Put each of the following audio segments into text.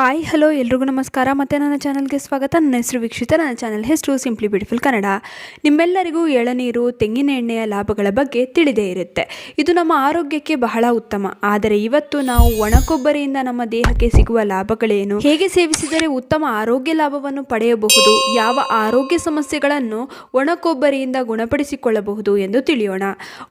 Hi hello ಎಲ್ರಿಗೂ ನಮಸ್ಕಾರ. ಮತ್ತು ನನ್ನ ಚಾನಲ್ಗೆ ಸ್ವಾಗತ. ನನ್ನ ಹೆಸರು ವೀಕ್ಷಿತ. ನನ್ನ ಚಾನಲ್ ಹೆಸರು ಸಿಂಪ್ಲಿ ಬ್ಯೂಟಿಫುಲ್ ಕನ್ನಡ ನಿಮ್ಮೆಲ್ಲರಿಗೂ ಎಳನೀರು ತೆಂಗಿನ ಎಣ್ಣೆಯ ಲಾಭಗಳ ಬಗ್ಗೆ ತಿಳಿದೇ ಇರುತ್ತೆ. ಇದು ನಮ್ಮ ಆರೋಗ್ಯಕ್ಕೆ ಬಹಳ ಉತ್ತಮ. ಆದರೆ ಇವತ್ತು ನಾವು ಒಣಕೊಬ್ಬರಿಯಿಂದ ನಮ್ಮ ದೇಹಕ್ಕೆ ಸಿಗುವ ಲಾಭಗಳೇನು? ಹೇಗೆ ಸೇವಿಸಿದರೆ ಉತ್ತಮ ಆರೋಗ್ಯ ಲಾಭವನ್ನು ಪಡೆಯಬಹುದು? ಯಾವ ಆರೋಗ್ಯ ಸಮಸ್ಯೆಗಳನ್ನು ಒಣಕೊಬ್ಬರಿಯಿಂದ ಗುಣಪಡಿಸಿಕೊಳ್ಳಬಹುದು ಎಂದು ತಿಳಿಯೋಣ.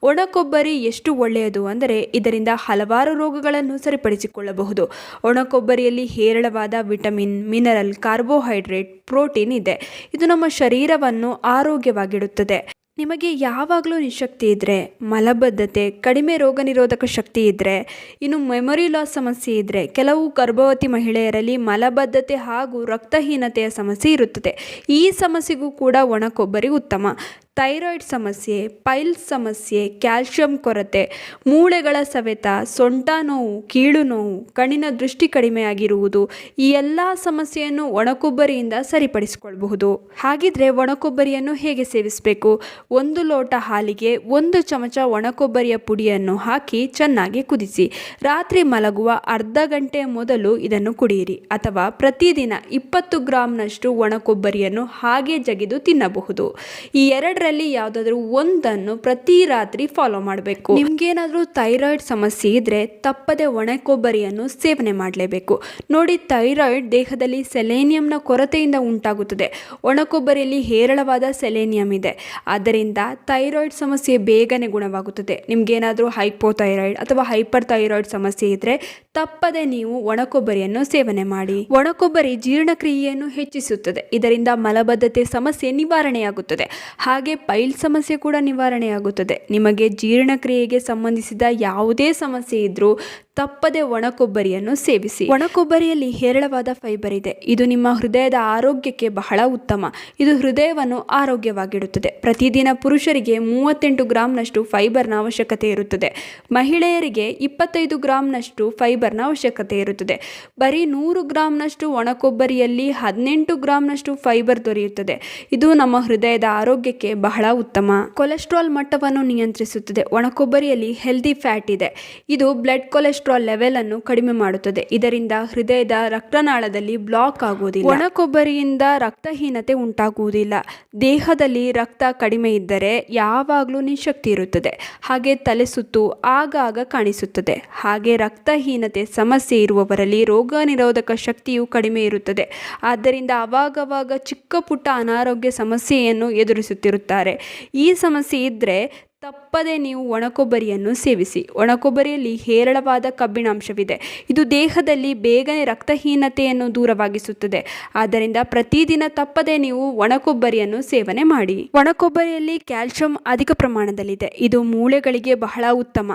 ಒಣಕೊಬ್ಬರಿ ಎಷ್ಟು ಒಳ್ಳೆಯದು ಅಂದರೆ ಇದರಿಂದ ಹಲವಾರು ರೋಗಗಳನ್ನು ಸರಿಪಡಿಸಿಕೊಳ್ಳಬಹುದು. ಒಣ ಕೊಬ್ಬರಿಯಲ್ಲಿ ಹೇರಳವಾದ ವಿಟಮಿನ್, ಮಿನರಲ್, ಕಾರ್ಬೋಹೈಡ್ರೇಟ್, ಪ್ರೋಟೀನ್ ಇದೆ. ಇದು ನಮ್ಮ ಶರೀರವನ್ನು ಆರೋಗ್ಯವಾಗಿಡುತ್ತದೆ. ನಿಮಗೆ ಯಾವಾಗಲೂ ನಿಶಕ್ತಿ ಇದ್ದರೆ ಮಲಬದ್ಧತೆ, ಕಡಿಮೆ ರೋಗ ನಿರೋಧಕ ಶಕ್ತಿ ಇದ್ದರೆ ಇನ್ನು ಮೆಮೊರಿ ಲಾಸ್ ಸಮಸ್ಯೆ ಇದ್ದರೆ ಕೆಲವು ಗರ್ಭವತಿ ಮಹಿಳೆಯರಲ್ಲಿ ಮಲಬದ್ಧತೆ ಹಾಗೂ ರಕ್ತಹೀನತೆಯ ಸಮಸ್ಯೆ ಇರುತ್ತದೆ. ಈ ಸಮಸ್ಯೆಗೂ ಕೂಡ ಒಣ ಕೊಬ್ಬರಿ ಉತ್ತಮ. ಥೈರಾಯ್ಡ್ ಸಮಸ್ಯೆ ಪೈಲ್ಸ್ ಸಮಸ್ಯೆ, ಕ್ಯಾಲ್ಶಿಯಂ ಕೊರತೆ, ಮೂಳೆಗಳ ಸವೆತ, ಸೊಂಟ ನೋವು, ಕೀಳು ನೋವು, ಕಣ್ಣಿನ ದೃಷ್ಟಿ ಕಡಿಮೆಯಾಗಿರುವುದು ಈ ಎಲ್ಲ ಸಮಸ್ಯೆಯನ್ನು ಒಣಕೊಬ್ಬರಿಯಿಂದ ಸರಿಪಡಿಸಿಕೊಳ್ಳಬಹುದು ಹಾಗಿದ್ರೆ ಒಣಕೊಬ್ಬರಿಯನ್ನು ಹೇಗೆ ಸೇವಿಸಬೇಕು? ಒಂದು ಲೋಟ ಹಾಲಿಗೆ ಒಂದು ಚಮಚ ಒಣಕೊಬ್ಬರಿಯ ಪುಡಿಯನ್ನು ಹಾಕಿ ಚೆನ್ನಾಗಿ ಕುದಿಸಿ, ರಾತ್ರಿ ಮಲಗುವ ಅರ್ಧ ಗಂಟೆ ಮೊದಲು ಇದನ್ನು ಕುಡಿಯಿರಿ ಅಥವಾ ಪ್ರತಿದಿನ ಇಪ್ಪತ್ತು ಗ್ರಾಂನಷ್ಟು ಒಣಕೊಬ್ಬರಿಯನ್ನು ಹಾಗೆ ಜಗಿದು ತಿನ್ನಬಹುದು. ಈ ಎರಡರಲ್ಲಿ ಯಾವುದಾದ್ರೂ ಒಂದನ್ನು ಪ್ರತಿ ರಾತ್ರಿ ಫಾಲೋ ಮಾಡಬೇಕು. ನಿಮ್ಗೇನಾದರೂ ಥೈರಾಯ್ಡ್ ಸಮಸ್ಯೆ ಇದ್ರೆ ತಪ್ಪದೆ ಒಣ ಕೊಬ್ಬರಿಯನ್ನು ಸೇವನೆ ಮಾಡಲೇಬೇಕು. ನೋಡಿ ಥೈರಾಯ್ಡ್ ದೇಹದಲ್ಲಿ ಸೆಲೇನಿಯಂನ ಕೊರತೆಯಿಂದ ಉಂಟಾಗುತ್ತದೆ. ಒಣ ಕೊಬ್ಬರಿಯಲ್ಲಿ ಹೇರಳವಾದ ಸೆಲೇನಿಯಂ ಇದೆ. ಆದ್ದರಿಂದ ಥೈರಾಯ್ಡ್ ಸಮಸ್ಯೆ ಬೇಗನೆ ಗುಣವಾಗುತ್ತದೆ. ನಿಮ್ಗೇನಾದ್ರೂ ಹೈಪೋಥೈರಾಯ್ಡ್ ಅಥವಾ ಹೈಪರ್ ಥೈರಾಯ್ಡ್ ಸಮಸ್ಯೆ ಇದ್ರೆ ತಪ್ಪದೆ ನೀವು ಒಣ ಕೊಬ್ಬರಿಯನ್ನು ಸೇವನೆ ಮಾಡಿ. ಒಣ ಕೊಬ್ಬರಿ ಜೀರ್ಣಕ್ರಿಯೆಯನ್ನು ಹೆಚ್ಚಿಸುತ್ತದೆ. ಇದರಿಂದ ಮಲಬದ್ಧತೆ ಸಮಸ್ಯೆ ನಿವಾರಣೆಯಾಗುತ್ತದೆ. ಹಾಗೆ ಪೈಲ್ ಸಮಸ್ಯೆ ಕೂಡ ನಿವಾರಣೆಯಾಗುತ್ತದೆ. ನಿಮಗೆ ಜೀರ್ಣಕ್ರಿಯೆಗೆ ಸಂಬಂಧಿಸಿದ ಯಾವುದೇ ಸಮಸ್ಯೆ ಇದ್ರೂ ತಪ್ಪದೆ ಒಣ ಕೊಬ್ಬರಿಯನ್ನು ಸೇವಿಸಿ. ಒಣ ಕೊಬ್ಬರಿಯಲ್ಲಿ ಹೇರಳವಾದ ಫೈಬರ್ ಇದೆ. ಇದು ನಿಮ್ಮ ಹೃದಯದ ಆರೋಗ್ಯಕ್ಕೆ ಬಹಳ ಉತ್ತಮ. ಇದು ಹೃದಯವನ್ನು ಆರೋಗ್ಯವಾಗಿಡುತ್ತದೆ. ಪ್ರತಿದಿನ ಪುರುಷರಿಗೆ ಮೂವತ್ತೆಂಟು ಗ್ರಾಂನಷ್ಟು ಫೈಬರ್ನ ಅವಶ್ಯಕತೆ ಇರುತ್ತದೆ. ಮಹಿಳೆಯರಿಗೆ ಇಪ್ಪತ್ತೈದು ಗ್ರಾಂನಷ್ಟು ಫೈಬರ್ನ ಅವಶ್ಯಕತೆ ಇರುತ್ತದೆ. ಬರೀ ನೂರು ಗ್ರಾಂನಷ್ಟು ಒಣ ಕೊಬ್ಬರಿಯಲ್ಲಿ ಹದಿನೆಂಟು ಗ್ರಾಂನಷ್ಟು ಫೈಬರ್ ದೊರೆಯುತ್ತದೆ. ಇದು ನಮ್ಮ ಹೃದಯದ ಆರೋಗ್ಯಕ್ಕೆ ಬಹಳ ಉತ್ತಮ. ಕೊಲೆಸ್ಟ್ರಾಲ್ ಮಟ್ಟವನ್ನು ನಿಯಂತ್ರಿಸುತ್ತದೆ. ಒಣ ಕೊಬ್ಬರಿಯಲ್ಲಿ ಹೆಲ್ದಿ ಫ್ಯಾಟ್ ಇದೆ. ಇದು ಬ್ಲಡ್ ಕೊಲೆಸ್ಟ್ರಾಲ್ ಲೆವೆಲ್ ಅನ್ನು ಕಡಿಮೆ ಮಾಡುತ್ತದೆ. ಇದರಿಂದ ಹೃದಯದ ರಕ್ತನಾಳದಲ್ಲಿ ಬ್ಲಾಕ್ ಆಗುವುದಿಲ್ಲ. ಒಣ ಕೊಬ್ಬರಿಯಿಂದ ರಕ್ತಹೀನತೆ ಉಂಟಾಗುವುದಿಲ್ಲ. ದೇಹದಲ್ಲಿ ರಕ್ತ ಕಡಿಮೆ ಇದ್ದರೆ ಯಾವಾಗಲೂ ನಿಶಕ್ತಿ ಇರುತ್ತದೆ. ಹಾಗೆ ತಲೆ ಸುತ್ತು ಆಗಾಗ ಕಾಣಿಸುತ್ತದೆ. ಹಾಗೆ ರಕ್ತಹೀನತೆ ಸಮಸ್ಯೆ ಇರುವವರಲ್ಲಿ ರೋಗ ನಿರೋಧಕ ಶಕ್ತಿಯು ಕಡಿಮೆ ಇರುತ್ತದೆ. ಆದ್ದರಿಂದ ಅವಾಗವಾಗ ಚಿಕ್ಕ ಪುಟ್ಟ ಅನಾರೋಗ್ಯ ಸಮಸ್ಯೆಯನ್ನು ಎದುರಿಸುತ್ತಿರುತ್ತಾರೆ ಈ ಸಮಸ್ಯೆ ಇದ್ದರೆ ತಪ್ಪದೆ ನೀವು ಒಣಕೊಬ್ಬರಿಯನ್ನು ಸೇವಿಸಿ. ಒಣಕೊಬ್ಬರಿಯಲ್ಲಿ ಹೇರಳವಾದ ಕಬ್ಬಿಣಾಂಶವಿದೆ. ಇದು ದೇಹದಲ್ಲಿ ಬೇಗನೆ ರಕ್ತಹೀನತೆಯನ್ನು ದೂರವಾಗಿಸುತ್ತದೆ. ಆದ್ದರಿಂದ ಪ್ರತಿದಿನ ತಪ್ಪದೆ ನೀವು ಒಣಕೊಬ್ಬರಿಯನ್ನು ಸೇವನೆ ಮಾಡಿ. ಒಣಕೊಬ್ಬರಿಯಲ್ಲಿ ಕ್ಯಾಲ್ಶಿಯಂ ಅಧಿಕ ಪ್ರಮಾಣದಲ್ಲಿದೆ. ಇದು ಮೂಳೆಗಳಿಗೆ ಬಹಳ ಉತ್ತಮ.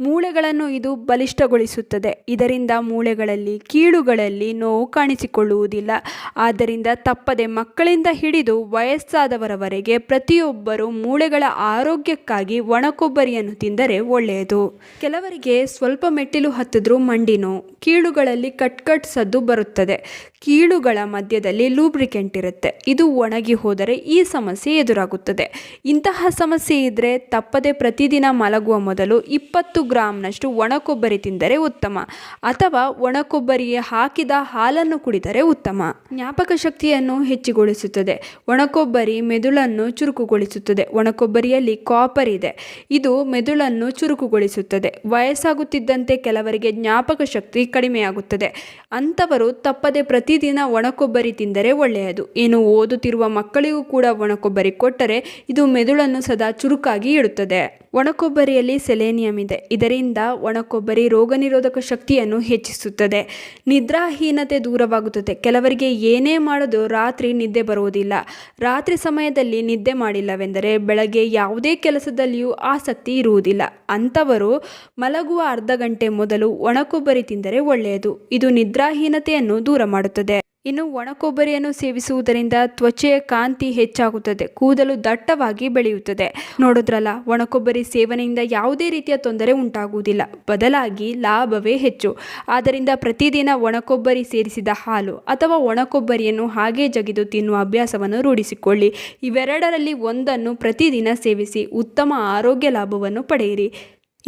ಮೂಳೆಗಳನ್ನು ಇದು ಬಲಿಷ್ಠಗೊಳಿಸುತ್ತದೆ. ಇದರಿಂದ ಮೂಳೆಗಳಲ್ಲಿ, ಕೀಳುಗಳಲ್ಲಿ ನೋವು ಕಾಣಿಸಿಕೊಳ್ಳುವುದಿಲ್ಲ. ಆದ್ದರಿಂದ ತಪ್ಪದೆ ಮಕ್ಕಳಿಂದ ಹಿಡಿದು ವಯಸ್ಸಾದವರವರೆಗೆ ಪ್ರತಿಯೊಬ್ಬರು ಮೂಳೆಗಳ ಆರೋಗ್ಯಕ್ಕಾಗಿ ಒಣ ಕೊಬ್ಬರಿಯನ್ನು ತಿಂದರೆ ಒಳ್ಳೆಯದು. ಕೆಲವರಿಗೆ ಸ್ವಲ್ಪ ಮೆಟ್ಟಿಲು ಹತ್ತಿದ್ರೂ ಮಂಡಿನೋ, ಕೀಳುಗಳಲ್ಲಿ ಕಟ್ ಕಟ್ ಸದ್ದು ಬರುತ್ತದೆ. ಕೀಳುಗಳ ಮಧ್ಯದಲ್ಲಿ ಲೂಬ್ರಿಕೆಂಟ್ ಇರುತ್ತೆ. ಇದು ಒಣಗಿ ಹೋದರೆ ಈ ಸಮಸ್ಯೆ ಎದುರಾಗುತ್ತದೆ. ಇಂತಹ ಸಮಸ್ಯೆ ಇದ್ದರೆ ತಪ್ಪದೆ ಪ್ರತಿದಿನ ಮಲಗುವ ಮೊದಲು ಇಪ್ಪತ್ತು ಗ್ರಾಂನಷ್ಟು ಒಣ ಕೊಬ್ಬರಿ ತಿಂದರೆ ಉತ್ತಮ. ಅಥವಾ ಒಣ ಕೊಬ್ಬರಿಗೆ ಹಾಕಿದ ಹಾಲನ್ನು ಕುಡಿದರೆ ಉತ್ತಮ. ಜ್ಞಾಪಕ ಶಕ್ತಿಯನ್ನು ಹೆಚ್ಚುಗೊಳಿಸುತ್ತದೆ. ಒಣಕೊಬ್ಬರಿ ಮೆದುಳನ್ನು ಚುರುಕುಗೊಳಿಸುತ್ತದೆ. ಒಣಕೊಬ್ಬರಿಯಲ್ಲಿ ಕಾಪರ್ ಇದೆ. ಇದು ಮೆದುಳನ್ನು ಚುರುಕುಗೊಳಿಸುತ್ತದೆ. ವಯಸ್ಸಾಗುತ್ತಿದ್ದಂತೆ ಕೆಲವರಿಗೆ ಜ್ಞಾಪಕ ಶಕ್ತಿ ಕಡಿಮೆಯಾಗುತ್ತದೆ. ಅಂಥವರು ತಪ್ಪದೆ ಪ್ರತಿದಿನ ಒಣಕೊಬ್ಬರಿ ತಿಂದರೆ ಒಳ್ಳೆಯದು. ಇನ್ನು ಓದುತ್ತಿರುವ ಮಕ್ಕಳಿಗೂ ಕೂಡ ಒಣಕೊಬ್ಬರಿ ಕೊಟ್ಟರೆ ಇದು ಮೆದುಳನ್ನು ಸದಾ ಚುರುಕಾಗಿ ಇಡುತ್ತದೆ. ಒಣಕೊಬ್ಬರಿಯಲ್ಲಿ ಸೆಲೇನಿಯಂ ಇದೆ. ಇದರಿಂದ ಒಣಕೊಬ್ಬರಿ ರೋಗ ನಿರೋಧಕ ಶಕ್ತಿಯನ್ನು ಹೆಚ್ಚಿಸುತ್ತದೆ. ನಿದ್ರಾಹೀನತೆ ದೂರವಾಗುತ್ತದೆ. ಕೆಲವರಿಗೆ ಏನೇ ಮಾಡೋದು ರಾತ್ರಿ ನಿದ್ದೆ ಬರುವುದಿಲ್ಲ. ರಾತ್ರಿ ಸಮಯದಲ್ಲಿ ನಿದ್ದೆ ಮಾಡಿಲ್ಲವೆಂದರೆ ಬೆಳಗ್ಗೆ ಯಾವುದೇ ಕೆಲಸದಲ್ಲಿಯೂ ಆಸಕ್ತಿ ಇರುವುದಿಲ್ಲ. ಅಂಥವರು ಮಲಗುವ ಅರ್ಧ ಗಂಟೆ ಮೊದಲು ಒಣಕೊಬ್ಬರಿ ತಿಂದರೆ ಒಳ್ಳೆಯದು. ಇದು ನಿದ್ರಾಹೀನತೆಯನ್ನು ದೂರ ಮಾಡುತ್ತದೆ ಇನ್ನು ಒಣ ಕೊಬ್ಬರಿಯನ್ನು ಸೇವಿಸುವುದರಿಂದ ತ್ವಚೆಯ ಕಾಂತಿ ಹೆಚ್ಚಾಗುತ್ತದೆ, ಕೂದಲು ದಟ್ಟವಾಗಿ ಬೆಳೆಯುತ್ತದೆ. ನೋಡಿದ್ರಲ್ಲ ಒಣ ಕೊಬ್ಬರಿ ಸೇವನೆಯಿಂದ ಯಾವುದೇ ರೀತಿಯ ತೊಂದರೆ ಉಂಟಾಗುವುದಿಲ್ಲ, ಬದಲಾಗಿ ಲಾಭವೇ ಹೆಚ್ಚು. ಆದ್ದರಿಂದ ಪ್ರತಿದಿನ ಒಣ ಕೊಬ್ಬರಿ ಸೇರಿಸಿದ ಹಾಲು ಅಥವಾ ಒಣ ಕೊಬ್ಬರಿಯನ್ನು ಹಾಗೆ ಜಗಿದು ತಿನ್ನುವ ಅಭ್ಯಾಸವನ್ನು ರೂಢಿಸಿಕೊಳ್ಳಿ. ಇವೆರಡರಲ್ಲಿ ಒಂದನ್ನು ಪ್ರತಿದಿನ ಸೇವಿಸಿ, ಉತ್ತಮ ಆರೋಗ್ಯ ಲಾಭವನ್ನು ಪಡೆಯಿರಿ.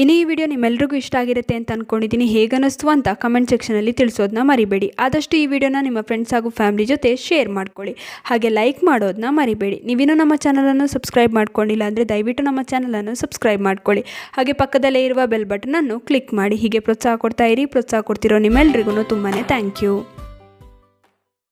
ಇನ್ನು ಈ ವಿಡಿಯೋ ನಿಮ್ಮೆಲ್ರಿಗೂ ಇಷ್ಟ ಆಗಿರುತ್ತೆ ಅಂತ ಅಂದ್ಕೊಂಡಿದ್ದೀನಿ ಹೇಗನ್ನಿಸ್ತು ಅಂತ ಕಮೆಂಟ್ ಸೆಕ್ಷನಲ್ಲಿ ತಿಳಿಸೋದನ್ನ ಮರಿಬೇಡಿ. ಆದಷ್ಟು ಈ ವಿಡಿಯೋನ ನಿಮ್ಮ ಫ್ರೆಂಡ್ಸ್ ಹಾಗೂ ಫ್ಯಾಮಿಲಿ ಜೊತೆ ಶೇರ್ ಮಾಡ್ಕೊಳ್ಳಿ. ಹಾಗೆ ಲೈಕ್ ಮಾಡೋದನ್ನ ಮರಿಬೇಡಿ. ನೀವಿನ್ನೂ ನಮ್ಮ ಚಾನಲನ್ನು ಸಬ್ಸ್ಕ್ರೈಬ್ ಮಾಡ್ಕೊಂಡಿಲ್ಲ ಅಂದರೆ ದಯವಿಟ್ಟು ನಮ್ಮ ಚಾನಲನ್ನು ಸಬ್ಸ್ಕ್ರೈಬ್ ಮಾಡ್ಕೊಳ್ಳಿ. ಹಾಗೆ ಪಕ್ಕದಲ್ಲೇ ಇರುವ ಬೆಲ್ ಬಟನನ್ನು ಕ್ಲಿಕ್ ಮಾಡಿ. ಹೀಗೆ ಪ್ರೋತ್ಸಾಹ ಕೊಡ್ತಾ ಇರಿ. ಪ್ರೋತ್ಸಾಹ ಕೊಡ್ತಿರೋ ನಿಮ್ಮೆಲ್ರಿಗೂ ತುಂಬಾ ಥ್ಯಾಂಕ್ ಯು